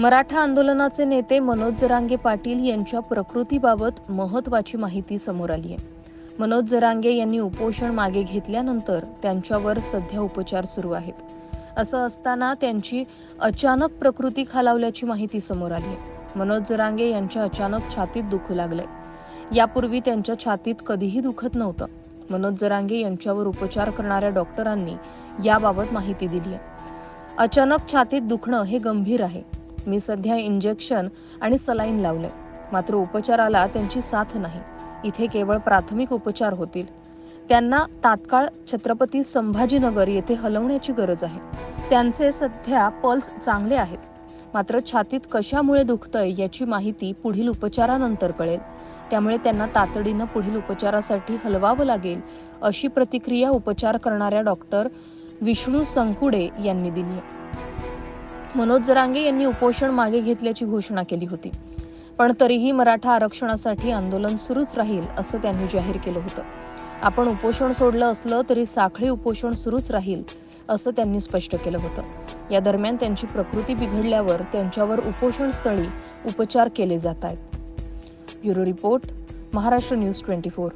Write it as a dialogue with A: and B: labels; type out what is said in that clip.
A: मराठा आंदोलनाचे नेते मनोज जरांगे पाटील यांच्या प्रकृतीबाबत महत्वाची माहिती समोर आली आहे. मनोज जरांगे यांनी उपोषण मागे घेतल्यानंतर त्यांच्यावर सध्या उपचार सुरू आहेत. असं असताना त्यांची अचानक प्रकृती खालावल्याची माहिती समोर आली आहे. मनोज जरांगे यांच्या अचानक छातीत दुखू लागलंय. यापूर्वी त्यांच्या छातीत कधीही दुखत नव्हतं. मनोज जरांगे यांच्यावर उपचार करणाऱ्या डॉक्टरांनी याबाबत माहिती दिली आहे. अचानक छातीत दुखणं हे गंभीर आहे. मी सध्या इंजेक्शन आणि सलाईन लावले मात्र उपचाराला त्यांची साथ नाही. इथे केवळ प्राथमिक उपचार होतील. त्यांना तात्काळ छत्रपती संभाजीनगर येथे हलवण्याची गरज आहे. त्यांचे सध्या पल्स चांगले आहेत. मात्र छातीत कशामुळे दुखतंय याची माहिती पुढील उपचारानंतर कळेल. त्यामुळे त्यांना तातडीनं पुढील उपचारासाठी हलवावं लागेल अशी प्रतिक्रिया उपचार करणाऱ्या डॉक्टर विष्णू संकुडे यांनी दिली आहे. मनोज जरांगे यांनी उपोषण मागे घेतल्याची घोषणा केली होती. पण तरीही मराठा आरक्षणासाठी आंदोलन सुरूच राहील असं त्यांनी जाहीर केलं होतं. आपण उपोषण सोडलं असलं तरी साखळी उपोषण सुरूच राहील असं त्यांनी स्पष्ट केलं होतं. या दरम्यान त्यांची प्रकृती बिघडल्यावर त्यांच्यावर उपोषण स्थळी उपचार केले जात आहेत. Bureau report Maharashtra news twenty four.